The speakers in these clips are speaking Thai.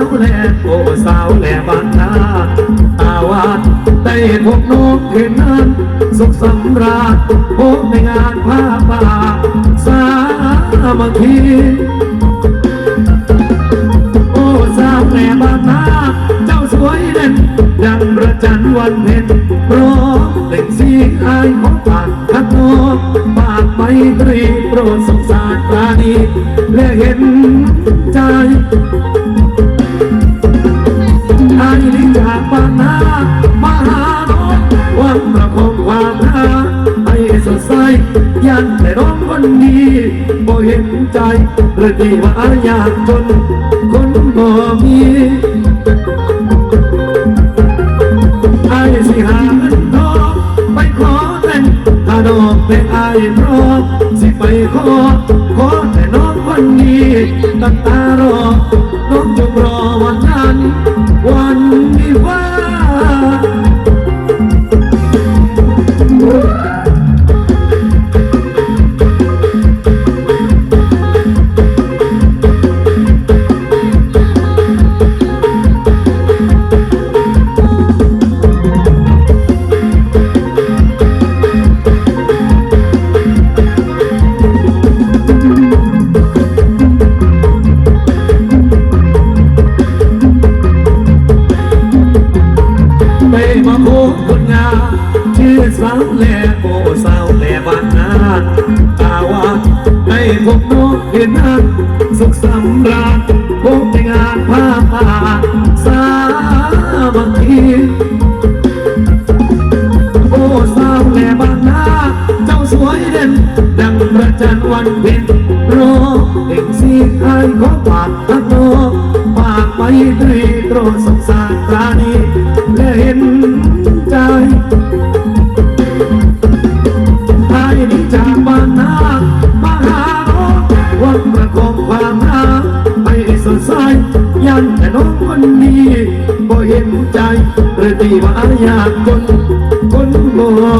าวแหล่โอ้สาวแหล่บ้านนาอาวาดได้พบน้องเห็นนั้น สุขสำราญพบในงานผ้าป่าสามัคคีโอ้สาวแหล่บ้านนาเจ้าสวยเด่นดังประจันวันเพ็ญร้องเล่นสีอายของปากทักนองปากไมตรีโปรดสงสารปราณีและเห็นใจ ไอ้ลิงจากบ้านนามาหาน้องวังประคองวามรักให้สดใสยันแต่น้องคนดีบ่เห็นใจหรือที่ว่าอายากจนคนบ่มีไอ้สิหานทองไปขอแต่งถ้าดอกแต่ไอ้พร้อมสิไปขอขอแต่น้อง วันนี้ตั้งตารอน้อง ไปมาโคคนงามชื่อสาวแหล่โอ้สาวแหล่บ้านนาตาวาให้พวกน้องเห็นอันสุขสำราญพบในงานผ้าป่าสามัคคีโอ้สาวแหล่บ้านนาเจ้าสวยเด่นดังประจันทร์วันเพ็ญรอเด็กสีไอ้ของปากทักโนากไปตรีโปรดสงสารปราณีและเห็นใจไอ้นี่จากบ้านนามาหาวังประคองความรักให้สดใสยันแต่น้องคนดีบ่เห็นใจหรือตีว่าอยากจนคนบ่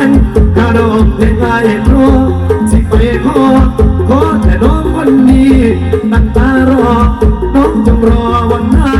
ขอแต่งข้าดอกแต่งไอ้รัวสิไปขอขอแต่น้องคนนี้ตั้งตารอน้องจงรอวันนั้น